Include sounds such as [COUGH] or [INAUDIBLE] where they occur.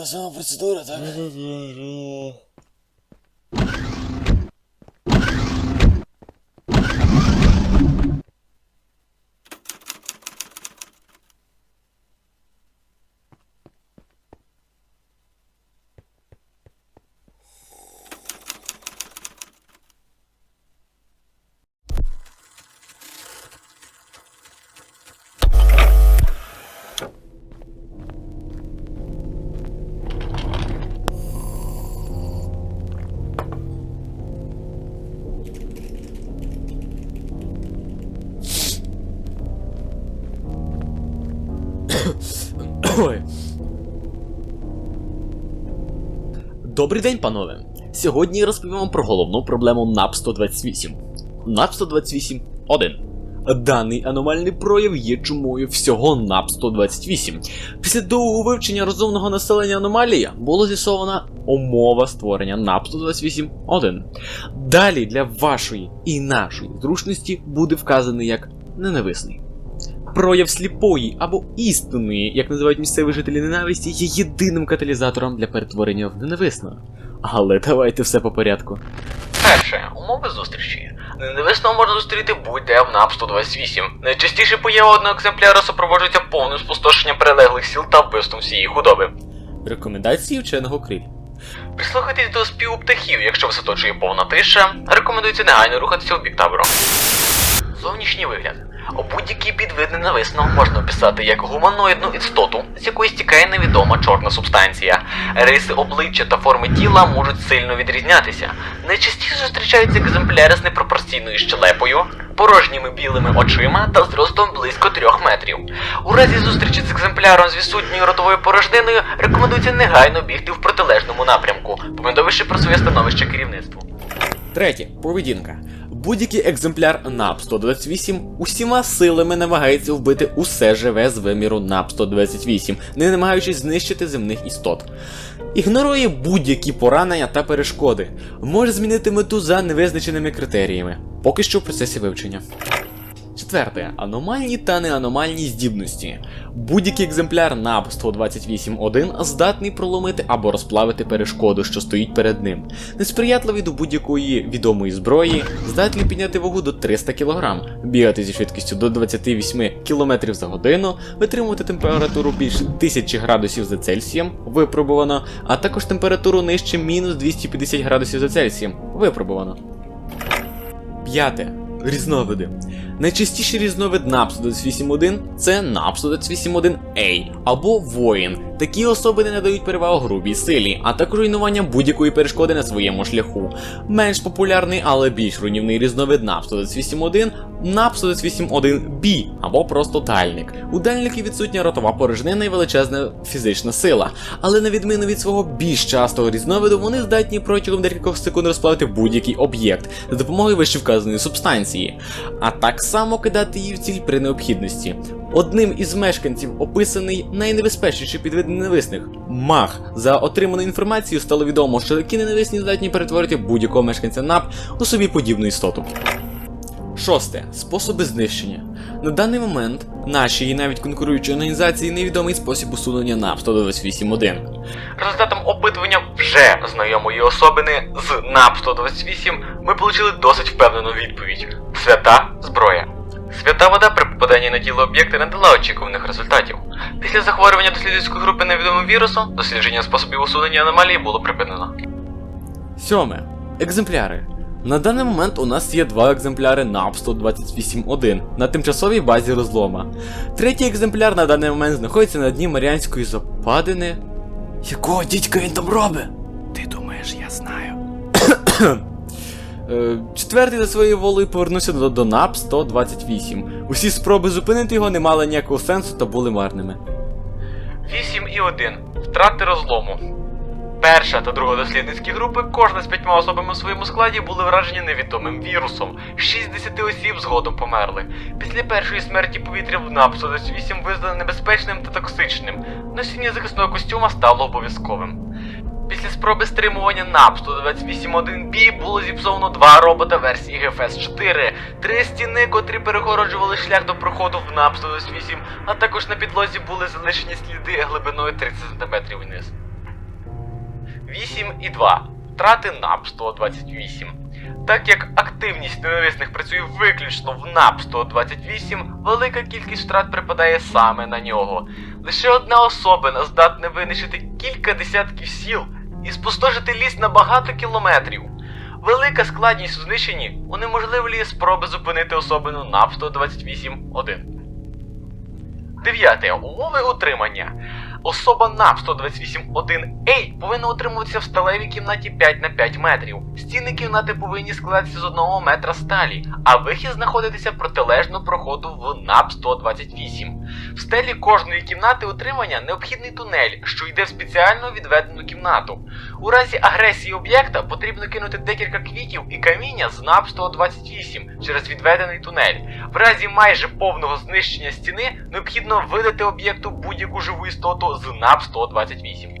та сама процедура, так? Ой. Добрий день, панове. Сьогодні розповім вам про головну проблему NAP 128. NAP 128 1. Даний аномальний прояв є чумою всього NAP 128. Після довгого вивчення розумного населення аномалії було з'ясована умова створення NAP 128 1. Далі для вашої і нашої зручності буде вказаний як ненависний. Прояв сліпої або істинної, як називають місцеві жителі ненависті, є єдиним каталізатором для перетворення в ненависного. Але давайте все по порядку. Перше, умови зустрічі. Ненависного можна зустріти будь-де в НАП 128. Найчастіше поява одного екземпляра супроводжується повним спустошенням прилеглих сіл та вбивством всієї худоби. Рекомендації вченого криль. Прислухайтесь до співу птахів, якщо вас оточує повна тиша, рекомендується негайно рухатися у бік табору. Зовнішній вигляд. Будь-який підвид ненависного можна описати як гуманоїдну істоту, з якої стікає невідома чорна субстанція. Риси обличчя та форми тіла можуть сильно відрізнятися. Найчастіше зустрічаються екземпляри з непропорційною щелепою, порожніми білими очима та зростом близько трьох метрів. У разі зустрічі з екземпляром з відсутньою ротовою порожниною рекомендується негайно бігти в протилежному напрямку, повідомивши про своє становище керівництву. Третє. Поведінка. Будь-який екземпляр НАП 128 усіма силами намагається вбити усе живе з виміру НАП 128, не намагаючись знищити земних істот. Ігнорує будь-які поранення та перешкоди, може змінити мету за невизначеними критеріями, поки що в процесі вивчення. Четверте. Аномальні та неаномальні здібності. Будь-який екземпляр НАП 128.1 здатний проломити або розплавити перешкоду, що стоїть перед ним. Несприятливий до будь-якої відомої зброї, здатний підняти вагу до 300 кг, бігати зі швидкістю до 28 км за годину, витримувати температуру більше 1000 градусів за Цельсієм, випробувано, а також температуру нижче мінус 250 градусів за Цельсієм, випробувано. П'яте. Різновиди. Найчастіший різновид NAPS 28.1 це NAPS 28.1A або воїн. Такі особи не надають перевагу грубій силі, а також руйнування будь-якої перешкоди на своєму шляху. Менш популярний, але більш руйнівний різновид NAPS 128.1 NAPS 128.1B або просто дальник. У дальників відсутня ротова порожнина і величезна фізична сила, але на відміну від свого більш частого різновиду, вони здатні протягом декількох секунд розплавити будь-який об'єкт за допомогою вищевказаної субстанції, а так само кидати її в ціль при необхідності. Одним із мешканців описаний найнебезпечніший підвид ненависних мах. За отриманою інформацією стало відомо, що такі ненависні здатні перетворити будь-якого мешканця НАП у собі подібну істоту. Шосте. Способи знищення. На даний момент наші і навіть конкуруючі організації невідомий спосіб усунення НАП 128.1. Результатом опитування вже знайомої особини з НАП 128 ми отримали досить впевнену відповідь: свята зброя. Свята вода при попаданні на тіло об'єкта не дала очікуваних результатів. Після захворювання дослідницької групи невідомим вірусом, дослідження способів усунення аномалії було припинено. Сьоме. Екземпляри. На даний момент у нас є два екземпляри NAP 128.1 на тимчасовій базі розлома. Третій екземпляр на даний момент знаходиться на дні Маріанської западини. Якого дідька він там робить? Ти думаєш, я знаю. [COUGHS] Е, Четвертий за своєю волею повернувся до, до НАП 128. Усі спроби зупинити його не мали ніякого сенсу та були марними. 8 і 1. Втрати розлому. Перша та друга дослідницькі групи, кожна з п'ятьма особами у своєму складі, були вражені невідомим вірусом. 60 осіб згодом померли. Після першої смерті повітря в НАП 128 визнано небезпечним та токсичним. Носіння захисного костюма стало обов'язковим. Після спроби стримування НАП 128.1B було зіпсовано два робота версії GFS-4, три стіни, котрі перегороджували шлях до проходу в НАП 128, а також на підлозі були залишені сліди глибиною 30 см вниз. 8,2. Втрати НАП 128. Так як активність ненависних працює виключно в НАП 128, велика кількість втрат припадає саме на нього. Лише одна особина здатна винищити кілька десятків сіл і спустошити ліс на багато кілометрів. Велика складність у знищенні унеможливлює спроби зупинити особину НАП 128-1. Дев'яте. Умови утримання. Особа НАП 128.1A повинна утримуватися в сталевій кімнаті 5 на 5 метрів. Стіни кімнати повинні складатися з 1 метра сталі, а вихід знаходитися протилежно проходу в НАП 128. В стелі кожної кімнати утримання необхідний тунель, що йде в спеціально відведену кімнату. У разі агресії об'єкта потрібно кинути декілька квітів і каміння з НАП 128 через відведений тунель. В разі майже повного знищення стіни необхідно видати об'єкту будь-яку живу істоту з НАП 128.